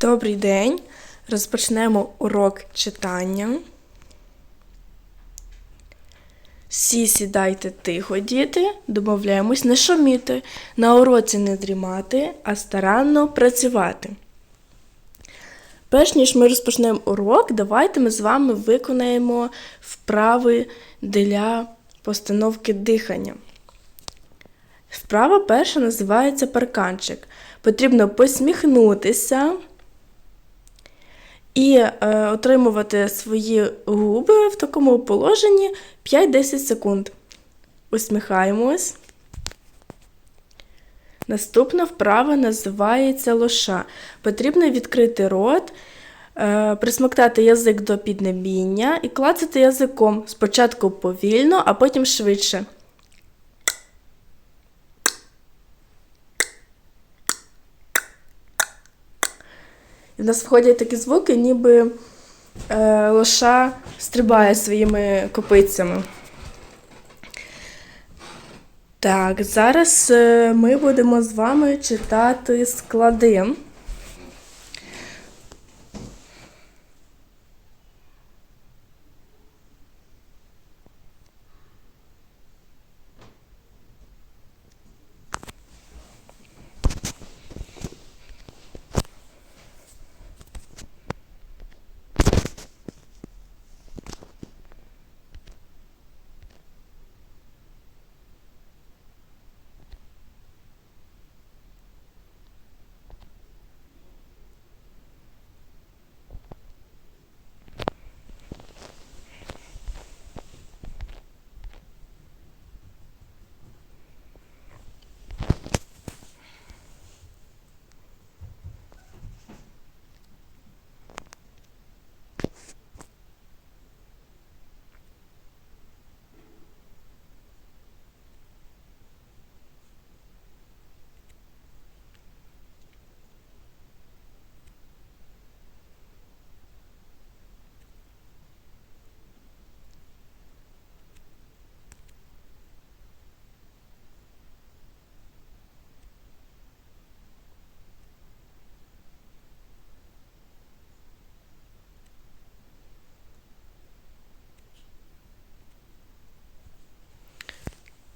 Добрий день. Розпочнемо урок читання. Всі сідайте тихо, діти, домовляємось не шуміти, на уроці не дрімати, а старанно працювати. Перш ніж ми розпочнемо урок, давайте ми з вами виконаємо вправи для постановки дихання. Вправа перша називається парканчик. Потрібно посміхнутися і е, отримувати свої губи в такому положенні 5-10 секунд. Усміхаємось. Наступна вправа називається лоша. Потрібно відкрити рот, е, присмоктати язик до піднебіння і клацати язиком. Спочатку повільно, а потім швидше. В нас входять такі звуки, ніби е, лоша стрибає своїми копицями. Так, зараз е, ми будемо з вами читати склади.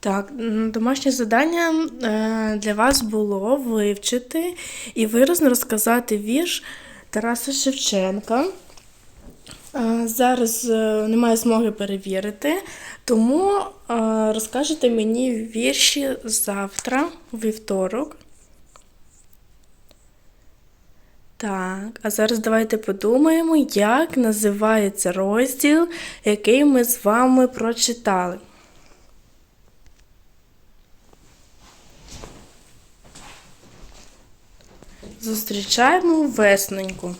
Так, домашнє завдання е, для вас було вивчити і виразно розказати вірш Тараса Шевченка. Е, Зараз е, немає змоги перевірити, тому розкажете мені вірші завтра, вівторок. Так, а зараз давайте подумаємо, як називається розділ, який ми з вами прочитали. Зустрічаємо весноньку.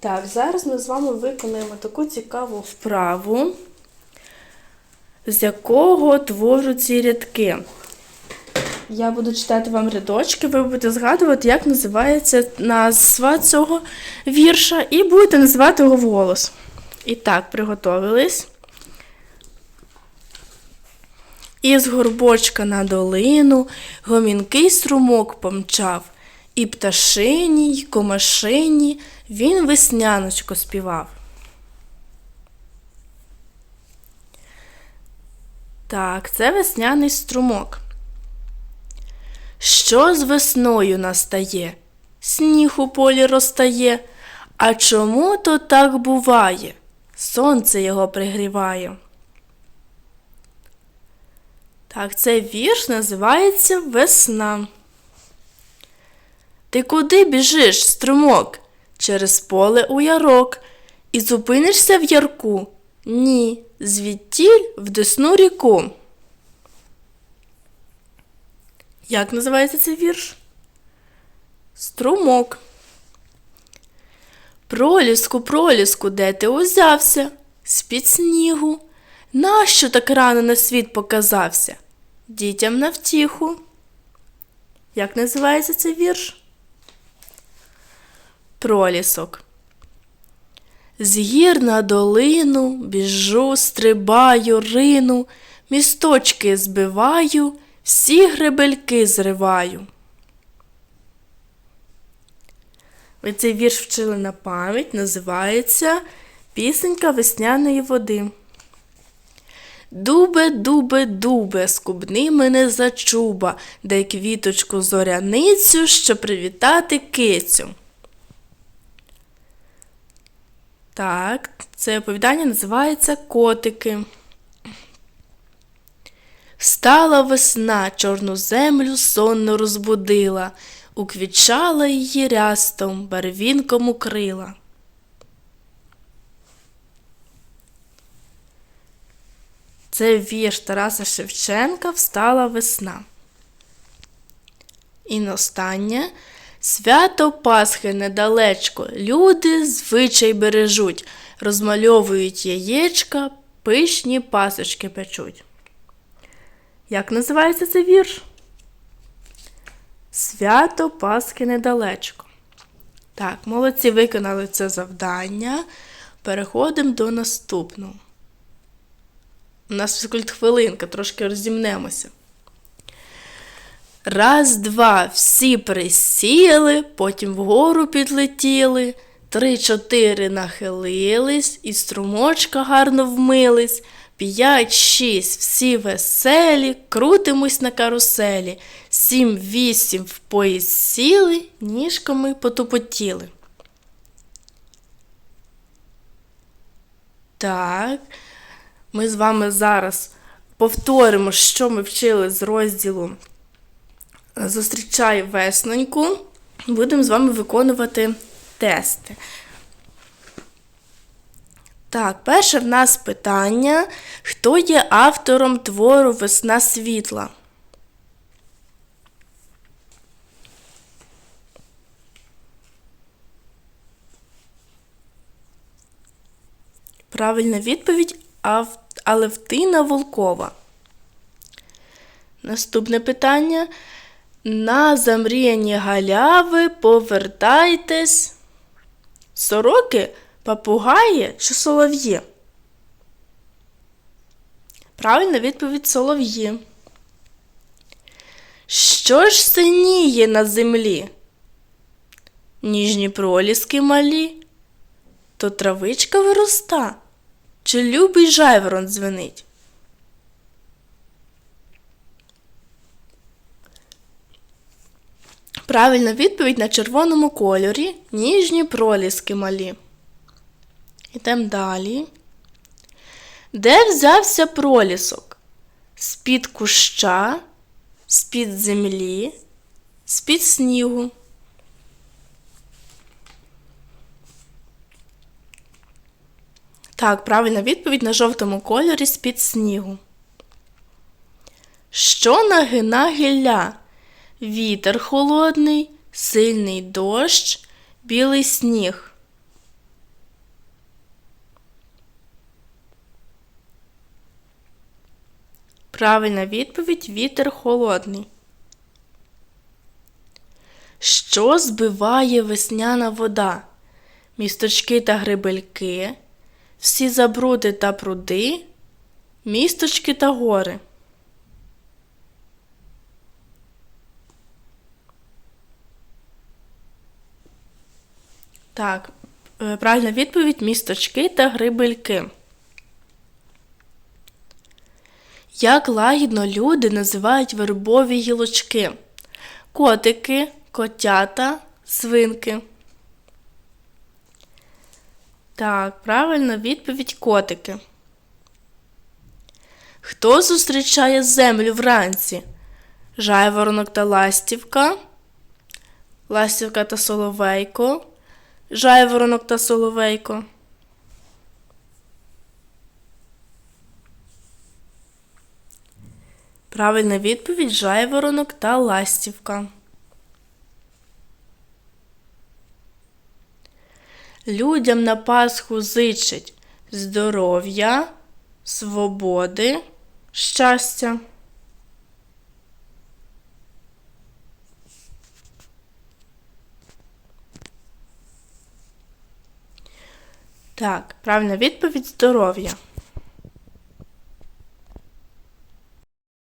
Так, зараз ми з вами виконаємо таку цікаву вправу, з якого творю ці рядки. Я буду читати вам рядочки, ви будете згадувати, як називається назва цього вірша, і будете називати його вголос. І так, приготовились. Із горбочка на долину гомінкий струмок помчав, і пташині, й комашині він весняночко співав. Так, це весняний струмок. Що з весною настає? Сніг у полі розтає. А чому то так буває? Сонце його пригріває. Так, цей вірш називається Весна. Ти куди біжиш, струмок? Через поле у ярок. І зупинишся в ярку? Ні, звідтіль в десну ріку. Як називається цей вірш? Струмок. Проліску, проліску, де ти узявся? З-під снігу. Нащо так рано на світ показався? Дітям на втіху. Як називається цей вірш? Пролісок. З гір на долину біжу, стрибаю, рину, місточки збиваю, всі гребельки зриваю. Ви цей вірш вчили на пам'ять, називається Пісенька весняної води. Дубе, дубе, дубе, скубни мене за чуба, дай квіточку зоряницю, щоб привітати кицю. Так, це оповідання називається Котики. Стала весна, чорну землю сонно розбудила, уквічала її рястом, барвінком укрила. Це вірш Тараса Шевченка Встала весна. І на останнє свято Пасхи недалечко. Люди звичай бережуть, розмальовують яєчка, пишні пасочки печуть. Як називається цей вірш? Свято Пасхи недалечко. Так, молодці виконали це завдання. Переходимо до наступного. У нас фізкульт хвилинка, трошки розімнемося. Раз, два, всі присіли, потім вгору підлетіли, три, чотири нахилились, і струмочка гарно вмились, п'ять, шість, всі веселі, крутимось на каруселі, сім, вісім в поїзд сіли, ніжками потупотіли. Так. Ми з вами зараз повторимо, що ми вчили з розділу Зустрічай весноньку. Будемо з вами виконувати тести. Так, перше в нас питання: хто є автором твору Весна світла? Правильна відповідь. Алевтина Волкова. Наступне питання. На замріяні галяви повертайтесь. Сороки, папугаї чи солов'ї? Правильна відповідь солов'ї. Що ж синіє на землі? Ніжні проліски малі, то травичка вироста. Чи любий жайворон дзвенить? Правильна відповідь на червоному кольорі ніжні проліски малі. Ідемо далі. Де взявся пролісок? З-під куща, з-під землі, з-під снігу. Так, правильна відповідь на жовтому кольорі з-під снігу. Що нагина гілля? Вітер холодний, сильний дощ, білий сніг. Правильна відповідь вітер холодний. Що збиває весняна вода? Місточки та грибельки всі забруди та пруди, місточки та гори. Так, е, правильна відповідь місточки та грибельки. Як лагідно люди називають вербові гілочки? Котики, котята, свинки. Так, правильно, відповідь котики. Хто зустрічає землю вранці? Жайворонок та ластівка, ластівка та соловейко, жайворонок та соловейко. Правильна відповідь жайворонок та ластівка. Людям на Пасху зичить здоров'я, свободи, щастя. Так, правильна відповідь здоров'я.